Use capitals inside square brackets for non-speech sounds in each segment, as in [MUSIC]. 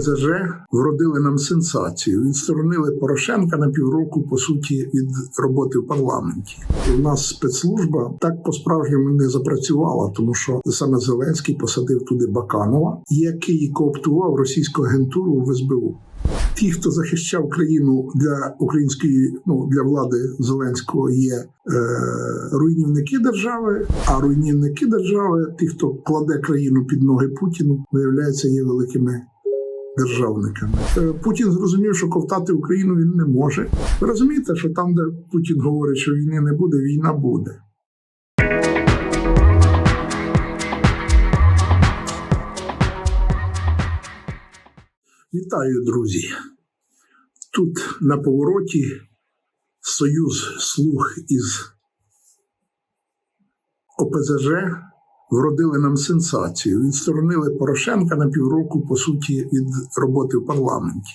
ОПЗЖ вродили нам сенсацію. Відсторонили Порошенка на півроку, по суті, від роботи в парламенті. І в нас спецслужба так по-справжньому не запрацювала, тому що саме Зеленський посадив туди Баканова, який кооптував російську агентуру в СБУ. Ті, хто захищав країну для української, ну для влади Зеленського, є е, руйнівники держави. А руйнівники держави, ті, хто кладе країну під ноги Путіну, виявляється, є великими державниками. Е, Путін зрозумів, що ковтати Україну він не може. Ви розумієте, що там, де Путін говорить, що війни не буде, війна буде. Вітаю, друзі! Тут на повороті союз слуг із ОПЗЖ вродили нам сенсацію. Відсторонили Порошенка на півроку, по суті, від роботи в парламенті,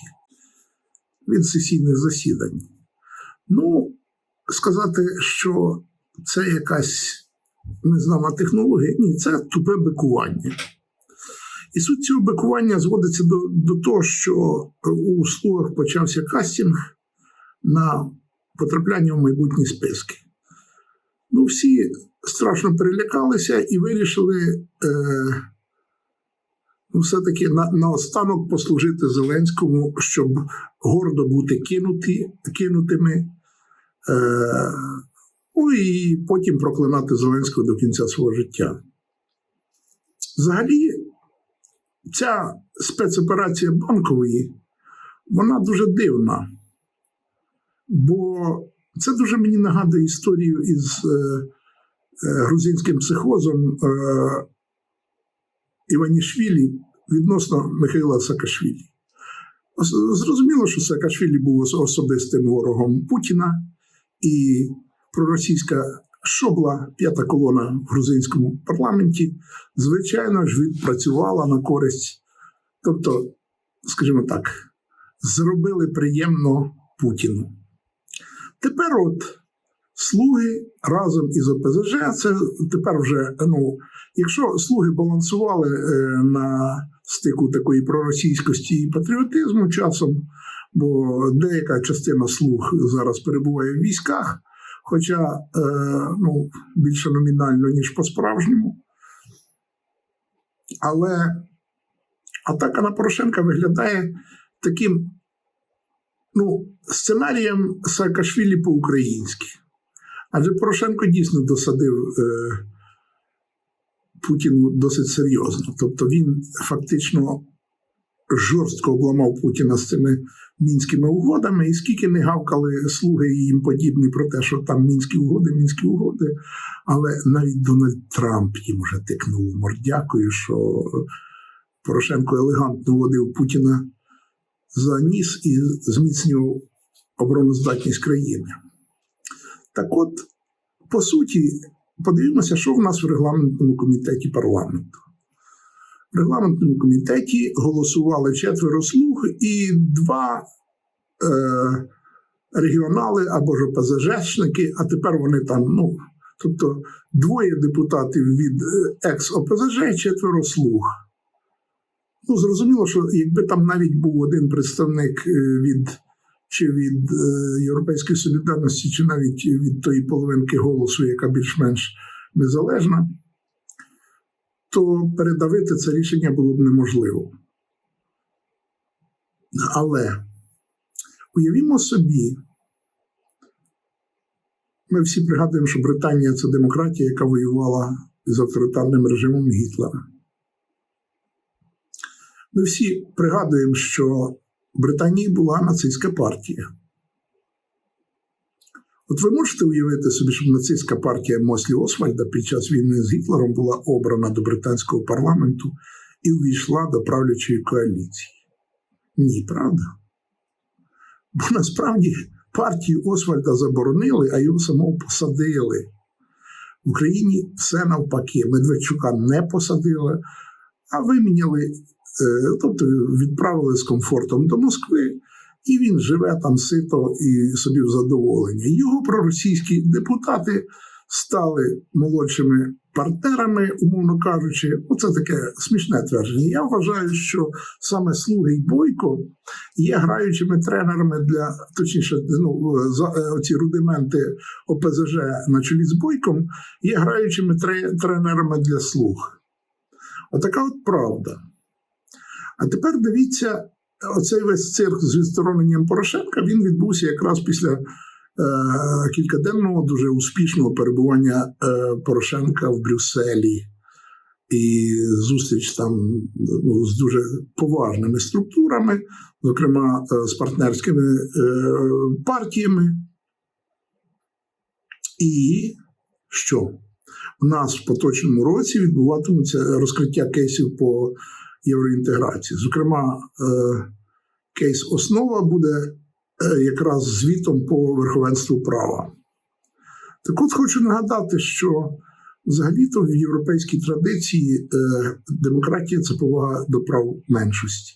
від сесійних засідань. Ну, сказати, що це якась незнана технологія, ні, це тупе бикування. І суть цього бикування зводиться до, до того, що у слугах почався кастинг на потрапляння в майбутні списки. Ну, всі страшно перелякалися і вирішили е, ну, все-таки на, наостанок послужити Зеленському, щоб гордо бути кинуті, кинутими. Е, ну і потім проклинати Зеленського до кінця свого життя. Взагалі, ця спецоперація банкової, вона дуже дивна. Бо це дуже мені нагадує історію із е, грузинським психозом е, Іванішвілі відносно Михайла Саакашвілі. Зрозуміло, що Саакашвілі був особистим ворогом Путіна, і проросійська шобла, п'ята колона в грузинському парламенті, звичайно ж, відпрацювала на користь. Тобто, скажімо так, зробили приємно Путіну. Тепер от слуги разом із ОПЗЖ, це тепер вже, ну, якщо слуги балансували е, на стику такої проросійськості і патріотизму часом, бо деяка частина слуг зараз перебуває в військах, хоча е, ну, більше номінально, ніж по-справжньому. Але атака на Порошенка виглядає таким ну, сценарієм Саакашвілі по-українськи. Адже Порошенко дійсно досадив е, Путіну досить серйозно. Тобто він фактично жорстко обламав Путіна з цими мінськими угодами, і скільки не гавкали слуги і їм подібні про те, що там мінські угоди, мінські угоди. Але навіть Дональд Трамп їм вже тикнув мордякою, що Порошенко елегантно водив Путіна за ніс і зміцнював обороноздатність країни. Так от, по суті, подивимося, що в нас в регламентному комітеті парламенту. В регламентному комітеті голосували четверо слуг і два е, регіонали або ж ОПЗЖшники, а тепер вони там, ну, тобто двоє депутатів від екс-ОПЗЖ і четверо слуг. Ну, зрозуміло, що якби там навіть був один представник е, від чи від е, Європейської солідарності, чи навіть від тої половинки голосу, яка більш-менш незалежна, то передавити це рішення було б неможливо. Але уявімо собі, ми всі пригадуємо, що Британія це демократія, яка воювала з авторитарним режимом Гітлера. Ми всі пригадуємо, що Британії була нацистська партія. От ви можете уявити собі, щоб нацистська партія Мослі Освальда під час війни з Гітлером була обрана до британського парламенту і увійшла до правлячої коаліції? Ні, правда? Бо насправді партію Освальда заборонили, а його самого посадили. В Україні все навпаки. Медведчука не посадили, а виміняли тобто відправили з комфортом до Москви, і він живе там сито і собі в задоволення. Його проросійські депутати стали молодшими партнерами, умовно кажучи, ну це таке смішне твердження. Я вважаю, що саме слуги і бойко є граючими тренерами для точніше, ну за е, ці рудименти ОПЗЖ на чолі з бойком, є граючими тренерами для слуг. Отака от правда. А тепер дивіться, оцей весь цирк з відстороненням Порошенка він відбувся якраз після е, кількаденного дуже успішного перебування е, Порошенка в Брюсселі. І зустріч там ну, з дуже поважними структурами, зокрема е, з партнерськими е, партіями. І що? У нас в поточному році відбуватимуться розкриття кейсів по євроінтеграції. Зокрема, е, кейс основа буде е, якраз звітом по верховенству права. Так от хочу нагадати, що взагалі-то в європейській традиції е, демократія це повага до прав меншості.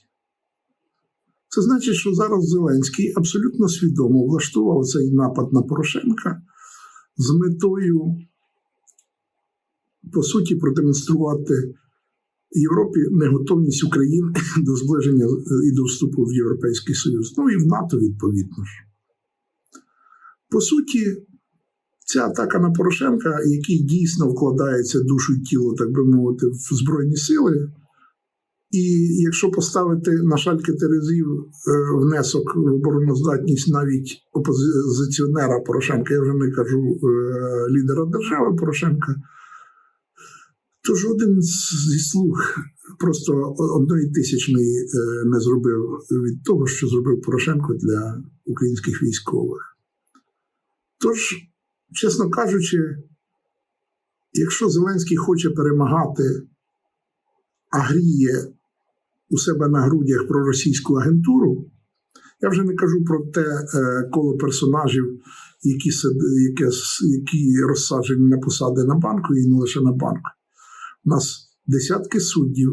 Це значить, що зараз Зеленський абсолютно свідомо влаштував цей напад на Порошенка з метою, по суті, продемонструвати Європі неготовність України [LAUGHS] до зближення і до вступу в Європейський Союз, ну і в НАТО, відповідно ж. По суті, ця атака на Порошенка, який дійсно вкладається душу і тіло, так би мовити, в Збройні сили. І якщо поставити на шальки терезів е, внесок в обороноздатність навіть опозиціонера Порошенка, я вже не кажу е, лідера держави Порошенка, то жоден зі слуг просто одної тисячної е, не зробив від того, що зробив Порошенко для українських військових. Тож, чесно кажучи, якщо Зеленський хоче перемагати, а гріє у себе на грудях проросійську агентуру, я вже не кажу про те е, коло персонажів, які, які, які розсаджені на посади на банку і не лише на банку. У нас десятки суддів,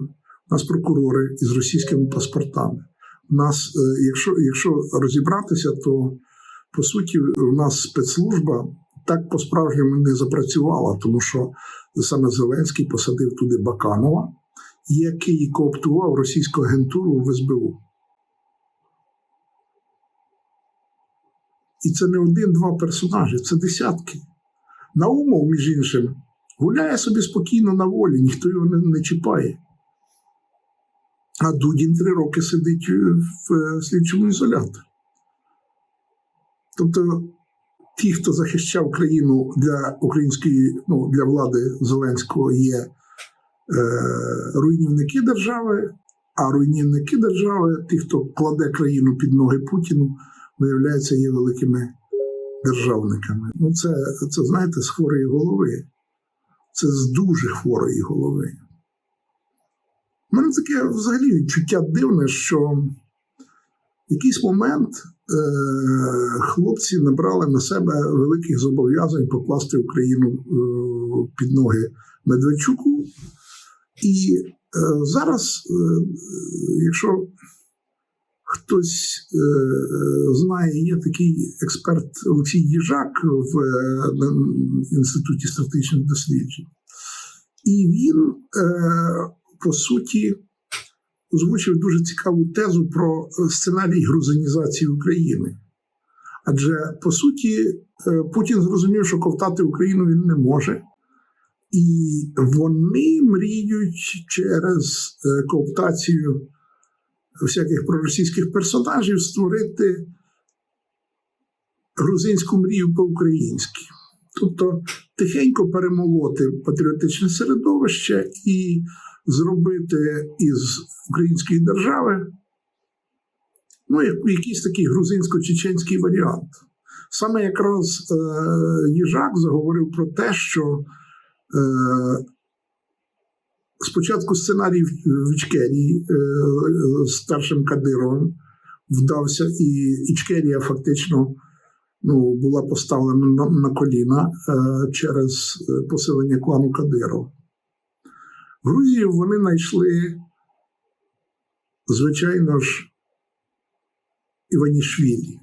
у нас прокурори із російськими паспортами. У нас, е, якщо якщо розібратися, то по суті у нас спецслужба так по-справжньому не запрацювала, тому що саме Зеленський посадив туди Баканова, який кооптував російську агентуру в СБУ. І це не один-два персонажі, це десятки. Наумов, між іншим, гуляє собі спокійно на волі, ніхто його не, не чіпає. А Дудін три роки сидить в слідчому ізоляторі. Тобто, ті, хто захищав країну для української, ну, для влади Зеленського, є е, руйнівники держави, а руйнівники держави, ті, хто кладе країну під ноги Путіну, виявляється, є великими державниками. Ну, це, це знаєте, з хворої голови. Це з дуже хворої голови. У мене таке взагалі відчуття дивне, що в якийсь момент е- хлопці набрали на себе великих зобов'язань покласти Україну е- під ноги Медведчуку. І е- зараз, е- якщо хтось е- знає, є такий експерт Олексій Їжак в е- Інституті стратегічних досліджень, і він. Е- по суті, озвучив дуже цікаву тезу про сценарій грузинізації України. Адже, по суті, Путін зрозумів, що ковтати Україну він не може, і вони мріють через кооптацію всяких проросійських персонажів створити грузинську мрію по-українськи. Тобто тихенько перемолоти патріотичне середовище і зробити із української держави ну, якийсь такий грузинсько-чеченський варіант. Саме якраз е, Їжак заговорив про те, що е, спочатку сценарій в Ічкерії е, старшим Кадировим вдався, і Ічкерія фактично ну, була поставлена на, на коліна е, через посилення клану Кадирова. Грузію вони знайшли, звичайно ж, Іванішвілі.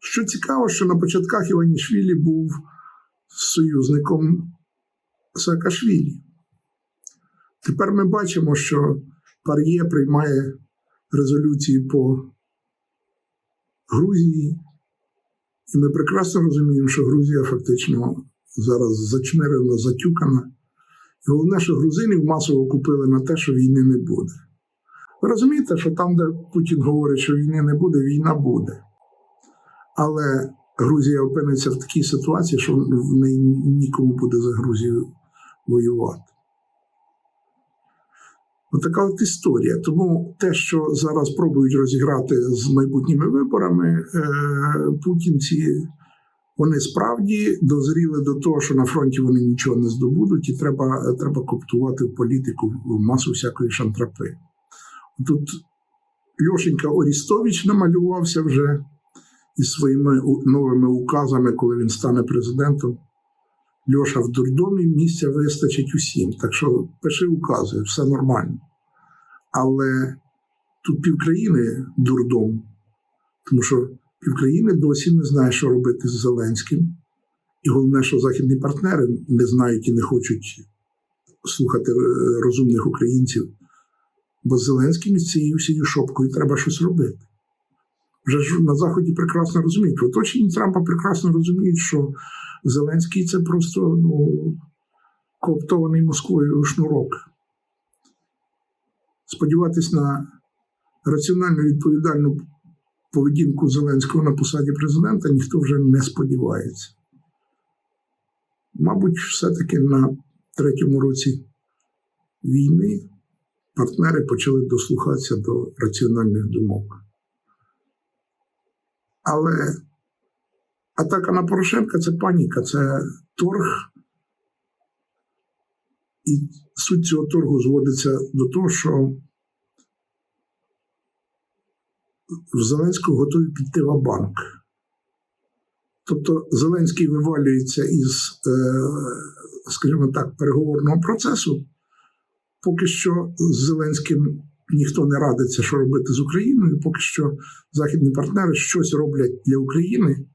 Що цікаво, що на початках Іванішвілі був союзником Саакашвілі. Тепер ми бачимо, що Пар'є приймає резолюції по Грузії, і ми прекрасно розуміємо, що Грузія фактично зараз зачмирена, затюкана. І головне, що грузинів масово купили на те, що війни не буде. Ви розумієте, що там, де Путін говорить, що війни не буде, війна буде. Але Грузія опиниться в такій ситуації, що в неї нікому буде за Грузію воювати. Отака от історія. Тому те, що зараз пробують розіграти з майбутніми виборами, е, путінці, вони справді дозріли до того, що на фронті вони нічого не здобудуть, і треба, треба коптувати в політику масу всякої шантрапи. Тут Льошенька Орістович намалювався вже із своїми новими указами, коли він стане президентом. Льоша в дурдомі місця вистачить усім. Так що пиши укази, все нормально. Але тут півкраїни дурдом, тому що півкраїни досі не знає, що робити з Зеленським. І головне, що західні партнери не знають і не хочуть слухати е, розумних українців. Бо з Зеленським із цією всією шопкою треба щось робити. Вже ж на Заході прекрасно розуміють. В оточенні Трампа прекрасно розуміють, що Зеленський це просто ну, кооптований Москвою шнурок. Сподіватись на раціональну відповідальну поведінку Зеленського на посаді президента ніхто вже не сподівається. Мабуть, все-таки на третьому році війни партнери почали дослухатися до раціональних думок. Але атака на Порошенка це паніка, це торг. І суть цього торгу зводиться до того, що в Зеленського готові піти в банк. Тобто Зеленський вивалюється із, е, скажімо так, переговорного процесу. Поки що з Зеленським ніхто не радиться, що робити з Україною. Поки що західні партнери щось роблять для України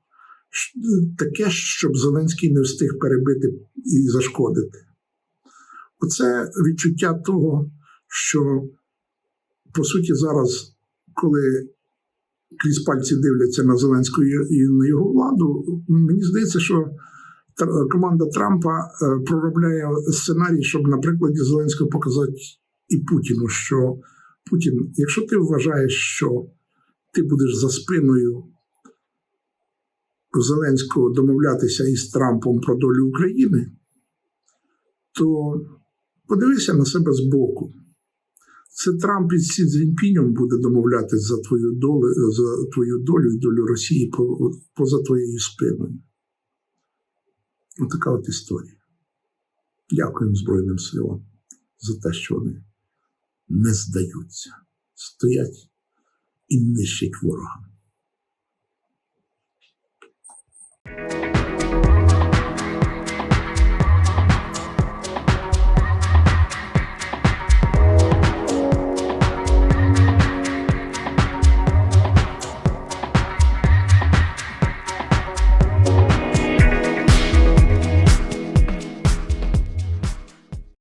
таке, щоб Зеленський не встиг перебити і зашкодити. Оце відчуття того, що по суті зараз, коли крізь пальці дивляться на Зеленського і на його владу, мені здається, що команда Трампа е, проробляє сценарій, щоб на прикладі Зеленського показати і Путіну, що Путін, якщо ти вважаєш, що ти будеш за спиною Зеленського домовлятися із Трампом про долю України, то подивися на себе збоку. Це Трамп із Сі Цзіньпінем буде домовлятися за твою долю, за твою долю і долю Росії поза твоєю спиною. Отака от історія. Дякуємо Збройним силам за те, що вони не здаються, стоять і нищать ворога.